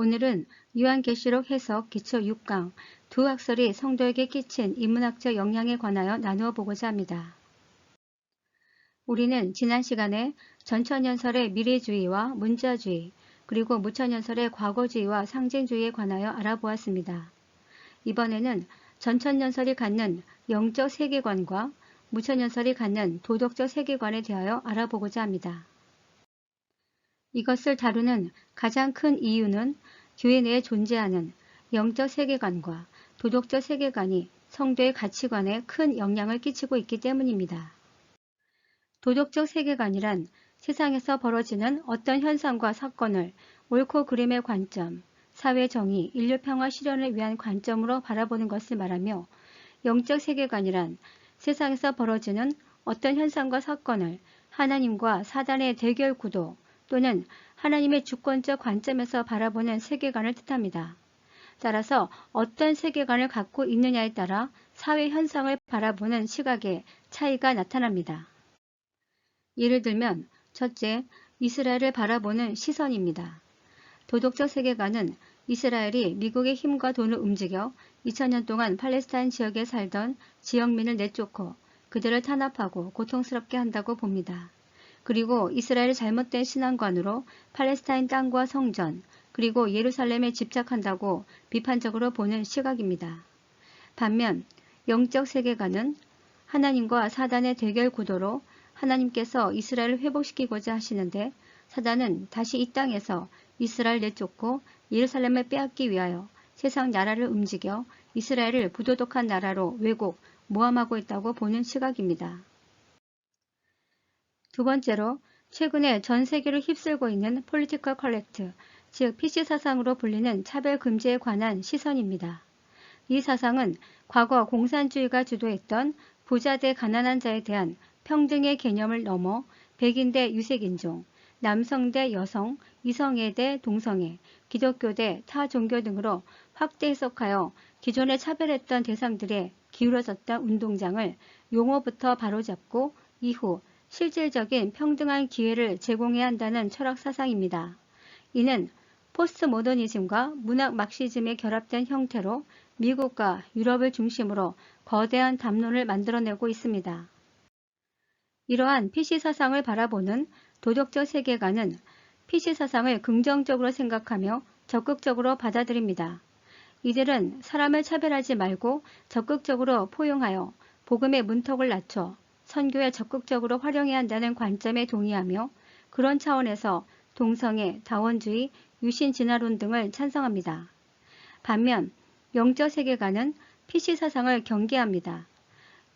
오늘은 요한계시록 해석 기초 6강 두 학설이 성도에게 끼친 인문학적 영향에 관하여 나누어 보고자 합니다. 우리는 지난 시간에 전천연설의 미래주의와 문자주의 그리고 무천연설의 과거주의와 상징주의에 관하여 알아보았습니다. 이번에는 전천연설이 갖는 영적 세계관과 무천연설이 갖는 도덕적 세계관에 대하여 알아보고자 합니다. 이것을 다루는 가장 큰 이유는 교회 내에 존재하는 영적 세계관과 도덕적 세계관이 성도의 가치관에 큰 영향을 끼치고 있기 때문입니다. 도덕적 세계관이란 세상에서 벌어지는 어떤 현상과 사건을 옳고 그름의 관점, 사회 정의, 인류 평화 실현을 위한 관점으로 바라보는 것을 말하며 영적 세계관이란 세상에서 벌어지는 어떤 현상과 사건을 하나님과 사단의 대결 구도, 또는 하나님의 주권적 관점에서 바라보는 세계관을 뜻합니다. 따라서 어떤 세계관을 갖고 있느냐에 따라 사회 현상을 바라보는 시각에 차이가 나타납니다. 예를 들면 첫째, 이스라엘을 바라보는 시선입니다. 도덕적 세계관은 이스라엘이 미국의 힘과 돈을 움직여 2000년 동안 팔레스타인 지역에 살던 지역민을 내쫓고 그들을 탄압하고 고통스럽게 한다고 봅니다. 그리고 이스라엘의 잘못된 신앙관으로 팔레스타인 땅과 성전 그리고 예루살렘에 집착한다고 비판적으로 보는 시각입니다. 반면 영적 세계관은 하나님과 사단의 대결 구도로 하나님께서 이스라엘을 회복시키고자 하시는데 사단은 다시 이 땅에서 이스라엘 내쫓고 예루살렘을 빼앗기 위하여 세상 나라를 움직여 이스라엘을 부도덕한 나라로 왜곡, 모함하고 있다고 보는 시각입니다. 두 번째로 최근에 전 세계를 휩쓸고 있는 폴리티컬 컬렉트, 즉 PC 사상으로 불리는 차별 금지에 관한 시선입니다. 이 사상은 과거 공산주의가 주도했던 부자 대 가난한 자에 대한 평등의 개념을 넘어 백인 대 유색인종, 남성 대 여성, 이성애 대 동성애, 기독교 대 타 종교 등으로 확대 해석하여 기존에 차별했던 대상들의 기울어졌던 운동장을 용어부터 바로잡고 이후 실질적인 평등한 기회를 제공해야 한다는 철학 사상입니다. 이는 포스트 모더니즘과 문학 막시즘의 결합된 형태로 미국과 유럽을 중심으로 거대한 담론을 만들어내고 있습니다. 이러한 PC 사상을 바라보는 도덕적 세계관은 PC 사상을 긍정적으로 생각하며 적극적으로 받아들입니다. 이들은 사람을 차별하지 말고 적극적으로 포용하여 복음의 문턱을 낮춰 선교에 적극적으로 활용해야 한다는 관점에 동의하며 그런 차원에서 동성애, 다원주의, 유신 진화론 등을 찬성합니다. 반면 영적 세계관은 PC 사상을 경계합니다.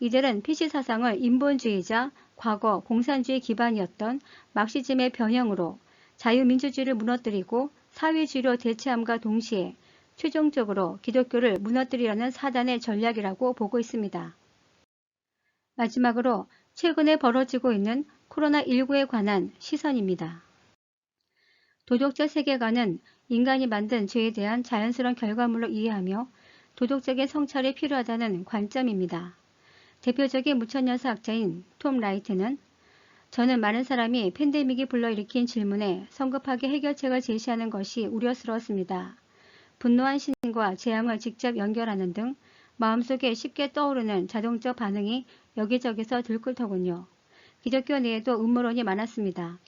이들은 PC 사상을 인본주의자, 과거 공산주의 기반이었던 막시즘의 변형으로 자유민주주의를 무너뜨리고 사회주의로 대체함과 동시에 최종적으로 기독교를 무너뜨리려는 사단의 전략이라고 보고 있습니다. 마지막으로 최근에 벌어지고 있는 코로나19에 관한 시선입니다. 도덕적 세계관은 인간이 만든 죄에 대한 자연스러운 결과물로 이해하며 도덕적인 성찰이 필요하다는 관점입니다. 대표적인 무천년사 학자인 톰 라이트는 저는 많은 사람이 팬데믹이 불러일으킨 질문에 성급하게 해결책을 제시하는 것이 우려스러웠습니다. 분노한 신과 재앙을 직접 연결하는 등 마음속에 쉽게 떠오르는 자동적 반응이 여기저기서 들끓더군요. 기독교 내에도 음모론이 많았습니다.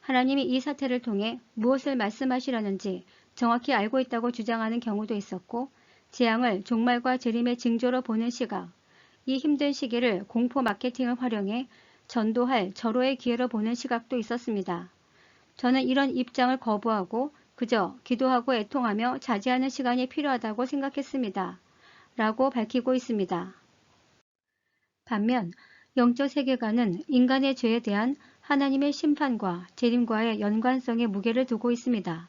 하나님이 이 사태를 통해 무엇을 말씀하시려는지 정확히 알고 있다고 주장하는 경우도 있었고 재앙을 종말과 재림의 징조로 보는 시각, 이 힘든 시기를 공포 마케팅을 활용해 전도할 절호의 기회로 보는 시각도 있었습니다. 저는 이런 입장을 거부하고 그저 기도하고 애통하며 자제하는 시간이 필요하다고 생각했습니다. 라고 밝히고 있습니다. 반면 영적 세계관은 인간의 죄에 대한 하나님의 심판과 재림과의 연관성에 무게를 두고 있습니다.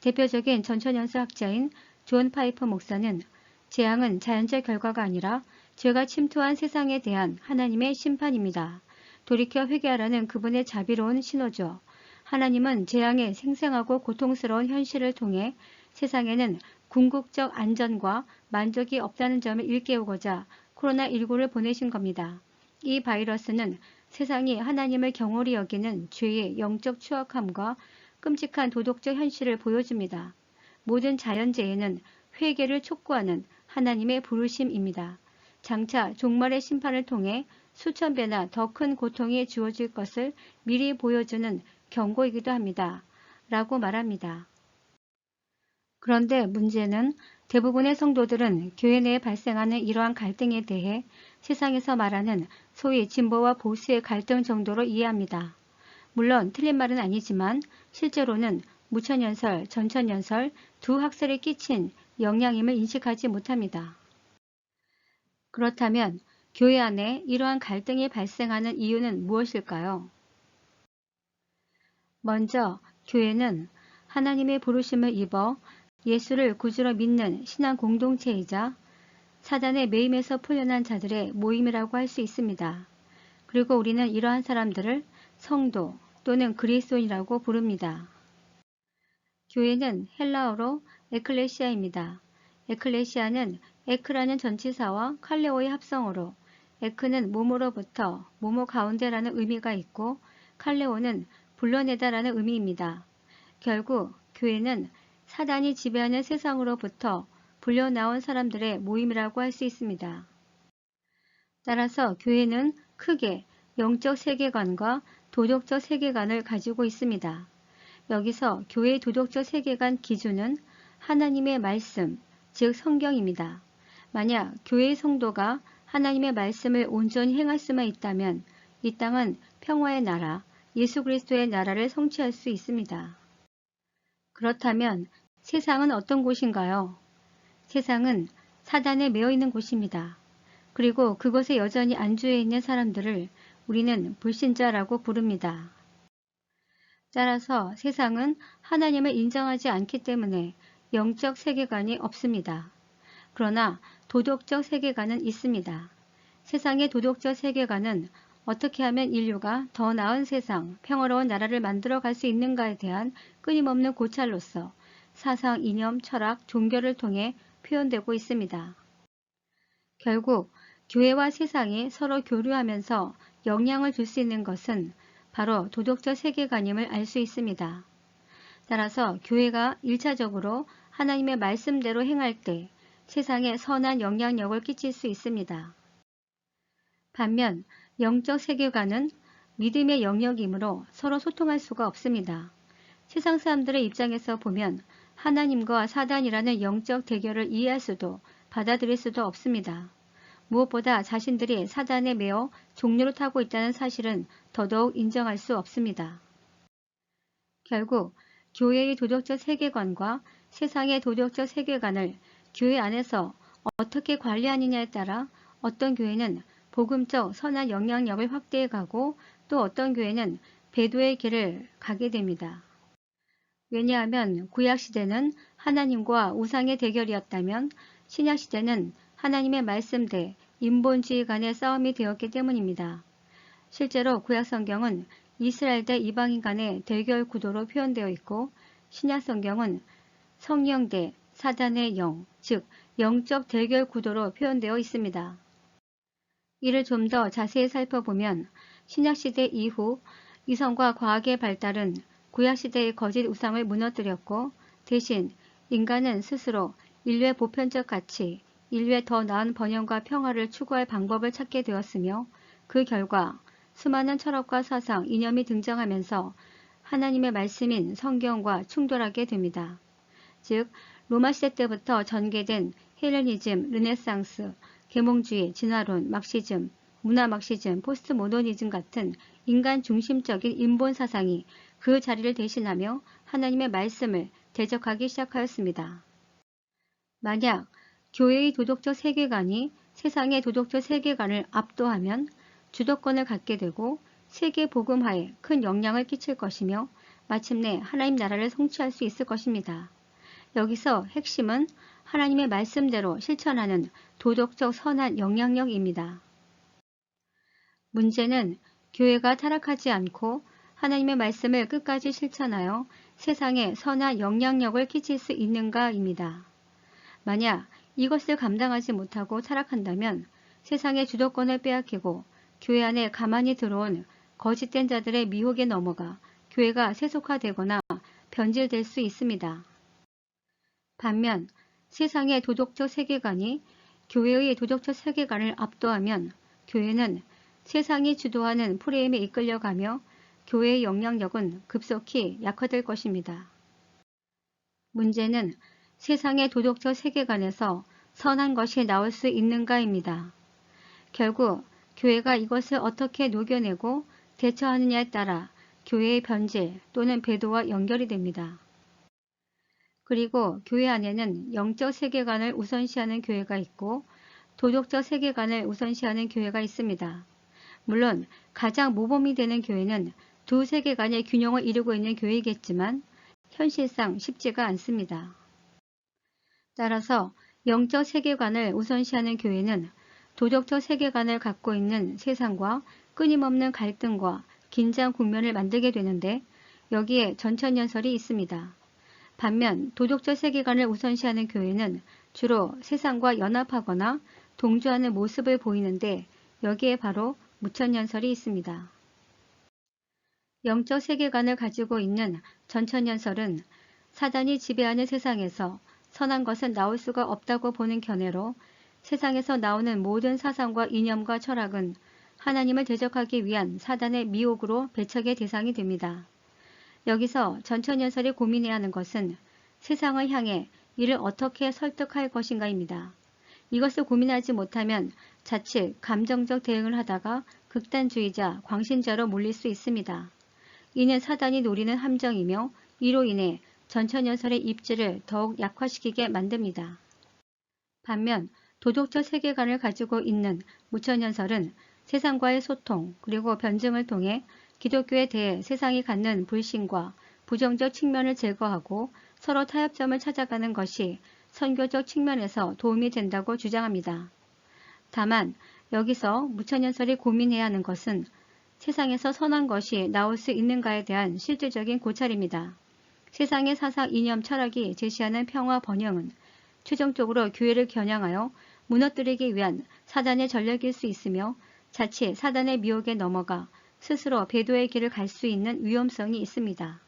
대표적인 전천연수 학자인 존 파이퍼 목사는 재앙은 자연적 결과가 아니라 죄가 침투한 세상에 대한 하나님의 심판입니다. 돌이켜 회개하라는 그분의 자비로운 신호죠. 하나님은 재앙의 생생하고 고통스러운 현실을 통해 세상에는 궁극적 안전과 만족이 없다는 점을 일깨우고자 코로나19를 보내신 겁니다. 이 바이러스는 세상이 하나님을 경홀히 여기는 죄의 영적 추악함과 끔찍한 도덕적 현실을 보여줍니다. 모든 자연재해는 회개를 촉구하는 하나님의 부르심입니다. 장차 종말의 심판을 통해 수천 배나 더 큰 고통이 주어질 것을 미리 보여주는 경고이기도 합니다. 라고 말합니다. 그런데 문제는 대부분의 성도들은 교회 내에 발생하는 이러한 갈등에 대해 세상에서 말하는 소위 진보와 보수의 갈등 정도로 이해합니다. 물론 틀린 말은 아니지만 실제로는 무천연설, 전천연설 두 학설에 끼친 영향임을 인식하지 못합니다. 그렇다면 교회 안에 이러한 갈등이 발생하는 이유는 무엇일까요? 먼저 교회는 하나님의 부르심을 입어 예수를 구주로 믿는 신앙 공동체이자 사단의 매임에서 풀려난 자들의 모임이라고 할 수 있습니다. 그리고 우리는 이러한 사람들을 성도 또는 그리스도인이라고 부릅니다. 교회는 헬라어로 에클레시아입니다. 에클레시아는 에크라는 전치사와 칼레오의 합성어로 에크는 몸으로부터 모모 가운데라는 의미가 있고 칼레오는 불러내다라는 의미입니다. 결국 교회는 사단이 지배하는 세상으로부터 불려나온 사람들의 모임이라고 할 수 있습니다. 따라서 교회는 크게 영적 세계관과 도덕적 세계관을 가지고 있습니다. 여기서 교회의 도덕적 세계관 기준은 하나님의 말씀, 즉 성경입니다. 만약 교회의 성도가 하나님의 말씀을 온전히 행할 수만 있다면 이 땅은 평화의 나라, 예수 그리스도의 나라를 성취할 수 있습니다. 그렇다면 세상은 어떤 곳인가요? 세상은 사단에 매여 있는 곳입니다. 그리고 그곳에 여전히 안주해 있는 사람들을 우리는 불신자라고 부릅니다. 따라서 세상은 하나님을 인정하지 않기 때문에 영적 세계관이 없습니다. 그러나 도덕적 세계관은 있습니다. 세상의 도덕적 세계관은 어떻게 하면 인류가 더 나은 세상, 평화로운 나라를 만들어 갈 수 있는가에 대한 끊임없는 고찰로서 사상, 이념, 철학, 종교를 통해 표현되고 있습니다. 결국 교회와 세상이 서로 교류하면서 영향을 줄 수 있는 것은 바로 도덕적 세계관임을 알 수 있습니다. 따라서 교회가 1차적으로 하나님의 말씀대로 행할 때 세상에 선한 영향력을 끼칠 수 있습니다. 반면 영적 세계관은 믿음의 영역이므로 서로 소통할 수가 없습니다. 세상 사람들의 입장에서 보면 하나님과 사단이라는 영적 대결을 이해할 수도 받아들일 수도 없습니다. 무엇보다 자신들이 사단에 매어 종료를 타고 있다는 사실은 더더욱 인정할 수 없습니다. 결국 교회의 도덕적 세계관과 세상의 도덕적 세계관을 교회 안에서 어떻게 관리하느냐에 따라 어떤 교회는 복음적 선한 영향력을 확대해 가고 또 어떤 교회는 배도의 길을 가게 됩니다. 왜냐하면 구약시대는 하나님과 우상의 대결이었다면 신약시대는 하나님의 말씀 대 인본주의 간의 싸움이 되었기 때문입니다. 실제로 구약성경은 이스라엘 대 이방인 간의 대결 구도로 표현되어 있고 신약성경은 성령 대 사단의 영, 즉 영적 대결 구도로 표현되어 있습니다. 이를 좀 더 자세히 살펴보면 신약시대 이후 이성과 과학의 발달은 구약시대의 거짓 우상을 무너뜨렸고 대신 인간은 스스로 인류의 보편적 가치, 인류의 더 나은 번영과 평화를 추구할 방법을 찾게 되었으며 그 결과 수많은 철학과 사상, 이념이 등장하면서 하나님의 말씀인 성경과 충돌하게 됩니다. 즉 로마 시대 때부터 전개된 헬레니즘, 르네상스, 계몽주의, 진화론, 막시즘, 문화 막시즘, 포스트 모더니즘 같은 인간 중심적인 인본 사상이 그 자리를 대신하며 하나님의 말씀을 대적하기 시작하였습니다. 만약 교회의 도덕적 세계관이 세상의 도덕적 세계관을 압도하면 주도권을 갖게 되고 세계 복음화에 큰 영향을 끼칠 것이며 마침내 하나님 나라를 성취할 수 있을 것입니다. 여기서 핵심은 하나님의 말씀대로 실천하는 도덕적 선한 영향력입니다. 문제는 교회가 타락하지 않고 하나님의 말씀을 끝까지 실천하여 세상에 선한 영향력을 끼칠 수 있는가입니다. 만약 이것을 감당하지 못하고 타락한다면 세상의 주도권을 빼앗기고 교회 안에 가만히 들어온 거짓된 자들의 미혹에 넘어가 교회가 세속화되거나 변질될 수 있습니다. 반면 세상의 도덕적 세계관이 교회의 도덕적 세계관을 압도하면 교회는 세상이 주도하는 프레임에 이끌려가며 교회의 영향력은 급속히 약화될 것입니다. 문제는 세상의 도덕적 세계관에서 선한 것이 나올 수 있는가입니다. 결국 교회가 이것을 어떻게 녹여내고 대처하느냐에 따라 교회의 변질 또는 배도와 연결이 됩니다. 그리고 교회 안에는 영적 세계관을 우선시하는 교회가 있고 도덕적 세계관을 우선시하는 교회가 있습니다. 물론 가장 모범이 되는 교회는 두 세계관의 균형을 이루고 있는 교회이겠지만 현실상 쉽지가 않습니다. 따라서 영적 세계관을 우선시하는 교회는 도덕적 세계관을 갖고 있는 세상과 끊임없는 갈등과 긴장 국면을 만들게 되는데 여기에 전천연설이 있습니다. 반면 도덕적 세계관을 우선시하는 교회는 주로 세상과 연합하거나 동조하는 모습을 보이는데 여기에 바로 무천연설이 있습니다. 영적 세계관을 가지고 있는 전천연설은 사단이 지배하는 세상에서 선한 것은 나올 수가 없다고 보는 견해로 세상에서 나오는 모든 사상과 이념과 철학은 하나님을 대적하기 위한 사단의 미혹으로 배척의 대상이 됩니다. 여기서 전천연설이 고민해야 하는 것은 세상을 향해 이를 어떻게 설득할 것인가입니다. 이것을 고민하지 못하면 자칫 감정적 대응을 하다가 극단주의자, 광신자로 몰릴 수 있습니다. 이는 사단이 노리는 함정이며 이로 인해 전천연설의 입지를 더욱 약화시키게 만듭니다. 반면 도덕적 세계관을 가지고 있는 무천연설은 세상과의 소통 그리고 변증을 통해 기독교에 대해 세상이 갖는 불신과 부정적 측면을 제거하고 서로 타협점을 찾아가는 것이 선교적 측면에서 도움이 된다고 주장합니다. 다만 여기서 무천연설이 고민해야 하는 것은 세상에서 선한 것이 나올 수 있는가에 대한 실질적인 고찰입니다. 세상의 사상 이념 철학이 제시하는 평화 번영은 최종적으로 교회를 겨냥하여 무너뜨리기 위한 사단의 전략일 수 있으며 자칫 사단의 미혹에 넘어가 스스로 배도의 길을 갈 수 있는 위험성이 있습니다.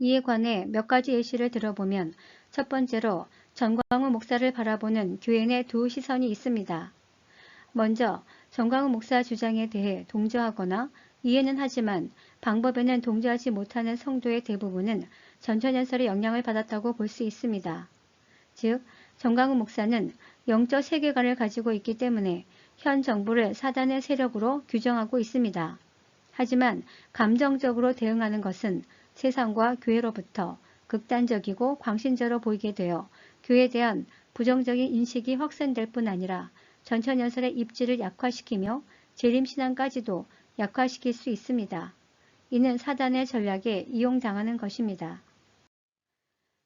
이에 관해 몇 가지 예시를 들어보면 첫 번째로 전광훈 목사를 바라보는 교회 내 두 시선이 있습니다. 먼저 전광훈 목사 주장에 대해 동조하거나 이해는 하지만 방법에는 동조하지 못하는 성도의 대부분은 전천연설의 영향을 받았다고 볼 수 있습니다. 즉 정강훈 목사는 영적 세계관을 가지고 있기 때문에 현 정부를 사단의 세력으로 규정하고 있습니다. 하지만 감정적으로 대응하는 것은 세상과 교회로부터 극단적이고 광신자로 보이게 되어 교회에 대한 부정적인 인식이 확산될 뿐 아니라 전천연설의 입지를 약화시키며 재림신앙까지도 약화시킬 수 있습니다. 이는 사단의 전략에 이용당하는 것입니다.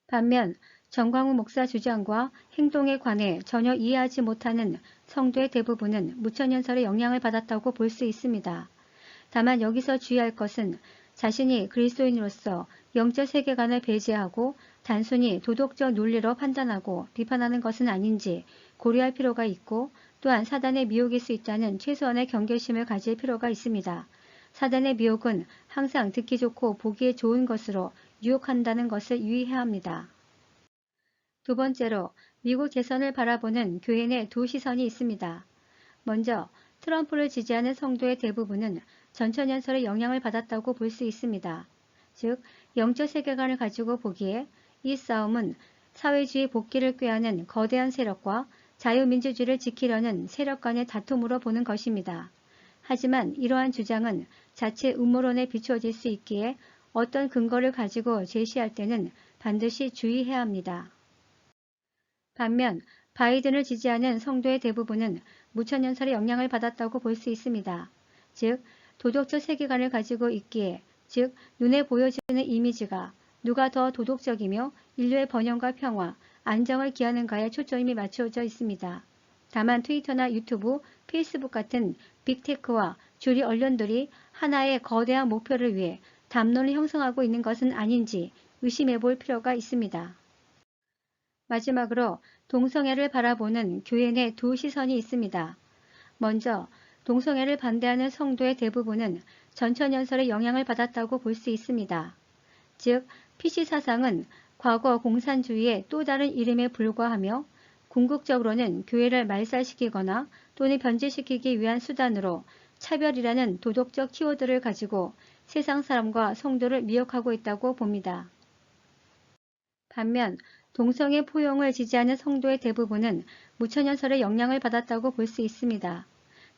반면 정광우 목사 주장과 행동에 관해 전혀 이해하지 못하는 성도의 대부분은 무천연설의 영향을 받았다고 볼 수 있습니다. 다만 여기서 주의할 것은 자신이 그리스도인으로서 영적 세계관을 배제하고 단순히 도덕적 논리로 판단하고 비판하는 것은 아닌지 고려할 필요가 있고 또한 사단의 미혹일 수 있다는 최소한의 경계심을 가질 필요가 있습니다. 사단의 미혹은 항상 듣기 좋고 보기에 좋은 것으로 유혹한다는 것을 유의해야 합니다. 두 번째로 미국 대선을 바라보는 교회 내 두 시선이 있습니다. 먼저 트럼프를 지지하는 성도의 대부분은 전천연설의 영향을 받았다고 볼 수 있습니다. 즉 영적 세계관을 가지고 보기에 이 싸움은 사회주의 복귀를 꾀하는 거대한 세력과 자유민주주의를 지키려는 세력 간의 다툼으로 보는 것입니다. 하지만 이러한 주장은 자체 음모론에 비추어질 수 있기에 어떤 근거를 가지고 제시할 때는 반드시 주의해야 합니다. 반면 바이든을 지지하는 성도의 대부분은 무천연설의 영향을 받았다고 볼 수 있습니다. 즉 도덕적 세계관을 가지고 있기에 즉 눈에 보여지는 이미지가 누가 더 도덕적이며 인류의 번영과 평화, 안정을 기하는 가에 초점이 맞춰져 있습니다. 다만 트위터나 유튜브, 페이스북 같은 빅테크와 주리 언론들이 하나의 거대한 목표를 위해 담론을 형성하고 있는 것은 아닌지 의심해 볼 필요가 있습니다. 마지막으로 동성애를 바라보는 교회 내 두 시선이 있습니다. 먼저 동성애를 반대하는 성도의 대부분은 전천연설의 영향을 받았다고 볼 수 있습니다. 즉 PC 사상은 과거 공산주의의 또 다른 이름에 불과하며 궁극적으로는 교회를 말살시키거나 또는 변제시키기 위한 수단으로 차별이라는 도덕적 키워드를 가지고 세상 사람과 성도를 미혹하고 있다고 봅니다. 반면 동성애 포용을 지지하는 성도의 대부분은 무천연설의 영향을 받았다고 볼 수 있습니다.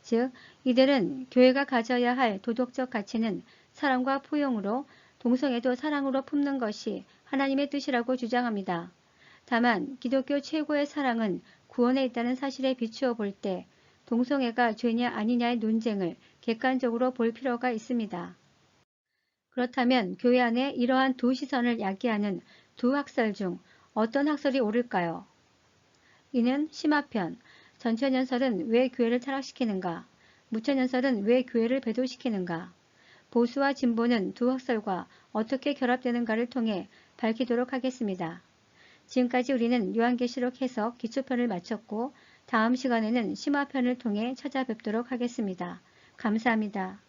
즉 이들은 교회가 가져야 할 도덕적 가치는 사랑과 포용으로 동성애도 사랑으로 품는 것이 하나님의 뜻이라고 주장합니다. 다만 기독교 최고의 사랑은 구원에 있다는 사실에 비추어 볼 때 동성애가 죄냐 아니냐의 논쟁을 객관적으로 볼 필요가 있습니다. 그렇다면 교회 안에 이러한 두 시선을 야기하는 두 학설 중 어떤 학설이 옳을까요? 이는 심화편, 전천연설은 왜 교회를 타락시키는가? 무천연설은 왜 교회를 배도시키는가? 보수와 진보는 두 학설과 어떻게 결합되는가를 통해 밝히도록 하겠습니다. 지금까지 우리는 요한계시록 해석 기초편을 마쳤고 다음 시간에는 심화편을 통해 찾아뵙도록 하겠습니다. 감사합니다.